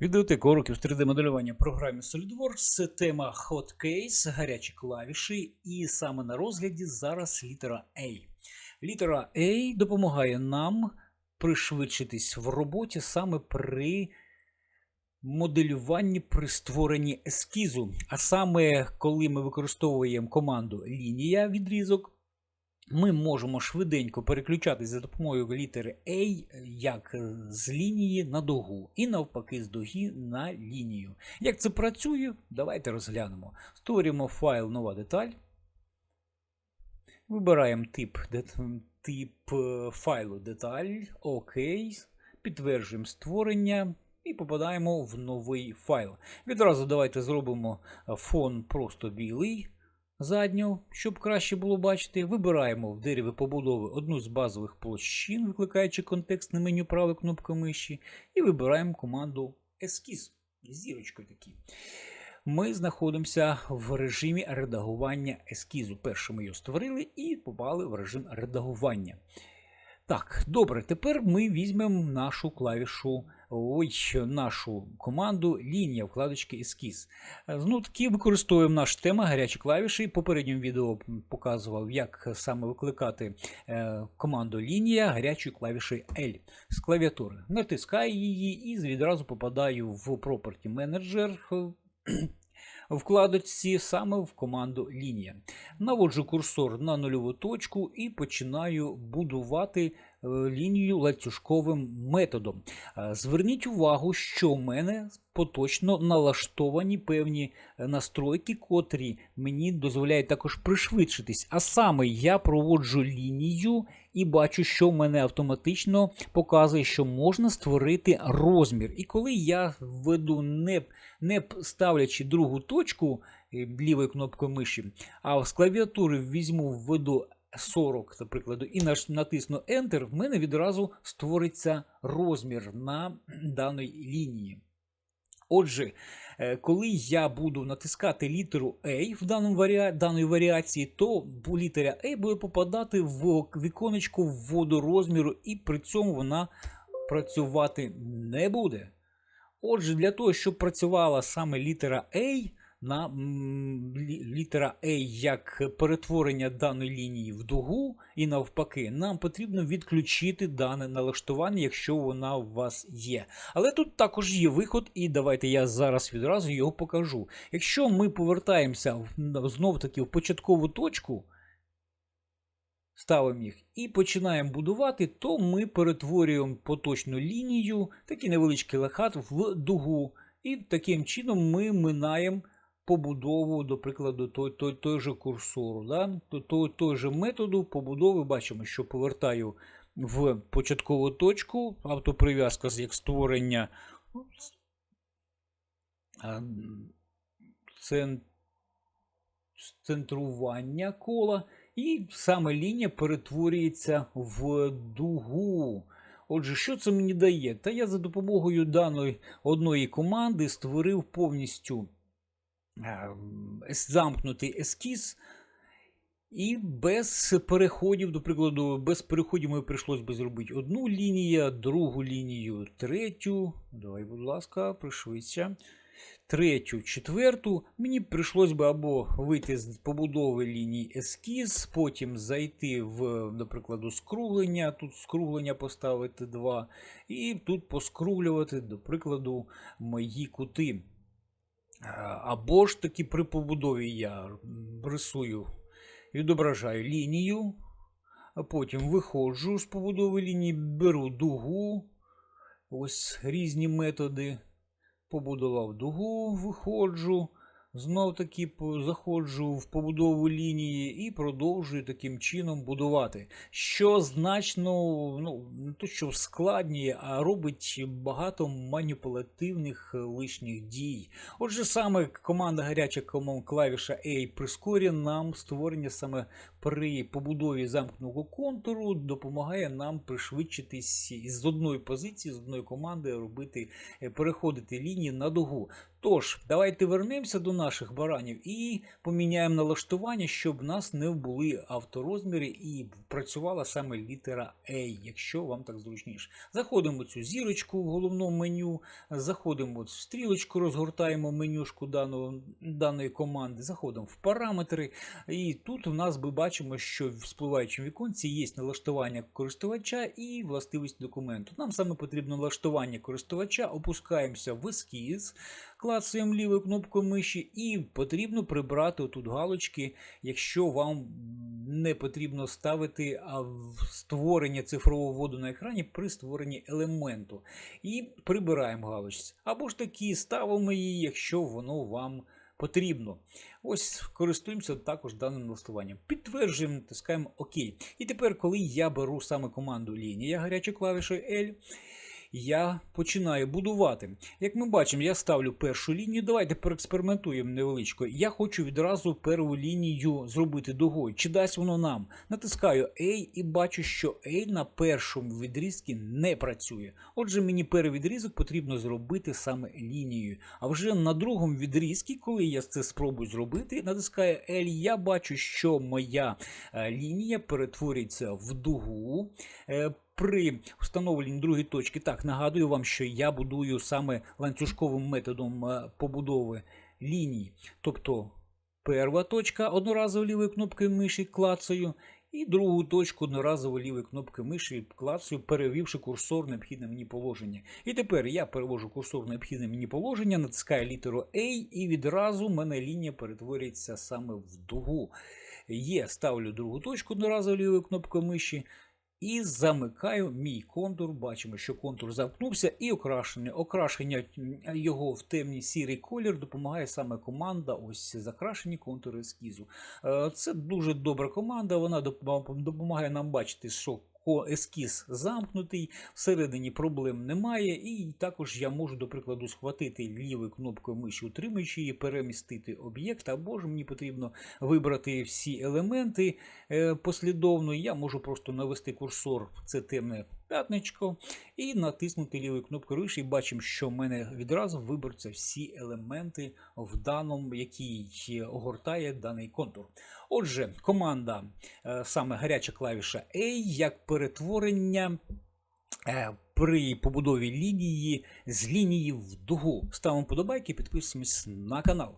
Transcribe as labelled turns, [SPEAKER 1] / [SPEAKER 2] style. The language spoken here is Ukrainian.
[SPEAKER 1] Відеотека уроків з 3D-моделювання в програмі SolidWorks. Тема Hot Case, гарячі клавіші, і саме на розгляді зараз літера A. Літера A допомагає нам пришвидшитись в роботі саме при моделюванні при створенні ескізу. А саме, коли ми використовуємо команду лінія відрізок. Ми можемо швиденько переключатись за допомогою літери A як з лінії на дугу, і навпаки, з дуги на лінію. Як це працює, давайте розглянемо. Створюємо файл нова деталь. Вибираємо тип, тип е, файлу деталь. ОК. Підтверджуємо створення і попадаємо в новий файл. Відразу давайте зробимо е, фон просто білий задню, щоб краще було бачити. Вибираємо в дереві побудови одну з базових площин, викликаючи контекстне меню правою кнопкою миші, і вибираємо команду Ескіз зірочкою такі. Ми знаходимося в режимі редагування ескізу. Перше ми його створили і попали в режим редагування. Так, добре, тепер ми візьмемо нашу клавішу, ой, нашу команду лінія вкладочки ескіз. Знову таки використовуємо наш тема гарячі клавіші. В попередньому відео показував, як саме викликати е, команду лінія гарячої клавіші L з клавіатури. Натискаю її і відразу попадаю в Property Manager вкладочці саме в команду лінія. Наводжу курсор на нульову точку і починаю будувати лінію ланцюжковим методом. Е, Зверніть увагу, що в мене поточно налаштовані певні е, настройки, котрі мені дозволяють також пришвидшитись. А саме я проводжу лінію і бачу, що в мене автоматично показує, що можна створити розмір. І коли я введу не, не ставлячи другу точку е, лівою кнопкою миші, а з клавіатури візьму введу 40, наприклад, і натисну Enter, в мене відразу створиться розмір на даній лінії. Отже, е, коли я буду натискати літеру A в даної варіації, то літера A буде попадати в віконечко вводу розміру, і при цьому вона працювати не буде. Отже, для того, щоб працювала саме літера A, на літера A як перетворення даної лінії в дугу і навпаки, нам потрібно відключити дане налаштування, якщо вона у вас є. Але тут також є виход, і давайте я зараз відразу його покажу. Якщо ми повертаємося в- знов таки в початкову точку, ставимо їх і починаємо будувати, то ми перетворюємо поточну лінію, такий невеличкий лахат в дугу. І таким чином ми минаємо побудову, до прикладу, той, той, той же курсору. Да? Той, той же методу побудови бачимо, що повертаю в початкову точку, автоприв'язка як створення центрування кола, і саме лінія перетворюється в дугу. Отже, що це мені дає? Та я за допомогою даної одної команди створив повністю замкнутий ескіз. І без переходів, до прикладу, без переходів мені прийшлось би зробити одну лінію, другу лінію, третю. Давай, будь ласка, пришвидся. Третю, четверту. Мені прийшлось би або вийти з побудови лінії ескіз, потім зайти в, до прикладу, скруглення. Тут скруглення поставити 2, і тут поскруглювати, до прикладу, мої кути. Або ж таки при побудові я рисую, відображаю лінію, а потім виходжу з побудови лінії, беру дугу, ось різні методи. Побудував дугу, виходжу, знов таки заходжу в побудову лінії і продовжую таким чином будувати. Що значно, ну, не то що складніє, а робить багато маніпулятивних е, лишніх дій. Отже, саме команда гаряча команда клавіша A прискорює нам створення саме при побудові замкненого контуру, допомагає нам пришвидшитись з одної позиції, з одної команди робити, е, переходити лінії на дугу. Тож, давайте вернемося до наших баранів і поміняємо налаштування, щоб в нас не були авторозміри і працювала саме літера A, якщо вам так зручніше. Заходимо в цю зірочку в головному меню, заходимо в стрілочку, розгортаємо менюшку даного, даної команди, заходимо в параметри. І тут у нас ми бачимо, що в спливаючому віконці є налаштування користувача і властивість документу. Нам саме потрібно налаштування користувача, опускаємося в ескіз, клацаємо лівою кнопкою миші, і потрібно прибрати тут галочки, якщо вам не потрібно ставити створення цифрового вводу на екрані при створенні елементу. І прибираємо галочці. Або ж таки ставимо її, якщо воно вам потрібно. Ось користуємося також даним налаштуванням. Підтверджуємо, натискаємо ОК. І тепер, коли я беру саме команду лінія гарячою клавішою L, я починаю будувати. Як ми бачимо, я ставлю першу лінію. Давайте поекспериментуємо невеличко. Я хочу відразу першу лінію зробити дугою. Чи дасть воно нам? Натискаю A і бачу, що A на першому відрізку не працює. Отже, мені перевідрізок потрібно зробити саме лінією. А вже на другому відрізку, коли я це спробую зробити, натискаю L, я бачу, що моя е, лінія перетворюється в дугу. При встановленні другої точки, так нагадую вам, що я будую саме ланцюжковим методом е, побудови ліній. Тобто перша точка одноразово лівою кнопкою миші клацаю, і другу точку одноразово лівою кнопкою миші клацаю, перевівши курсор необхідне мені положення. І тепер я перевожу курсор необхідне мені положення, натискаю літеру A, і відразу в мене лінія перетворюється саме в дугу. Є, ставлю другу точку одноразово лівою кнопкою миші. І замикаю мій контур. Бачимо, що контур замкнувся, і окрашення. Окрашення його в темний сірий колір допомагає саме команда. Ось закрашені контури ескізу. Е, Це дуже добра команда. Вона допомагає нам бачити, що ескіз замкнутий, всередині проблем немає, і також я можу, до прикладу, схватити лівою кнопкою миші, утримуючи її, перемістити об'єкт, або ж мені потрібно вибрати всі елементи е, послідовно. Я можу просто навести курсор в це темне п'ятничко і натиснути лівою кнопкою миші, і бачимо, що в мене відразу виберуться всі елементи в даному, який огортає даний контур. Отже, команда е, саме гаряча клавіша A як перетворення. е, При побудові лінії з лінії в дугу ставимо подобайки, підписуємось на канал.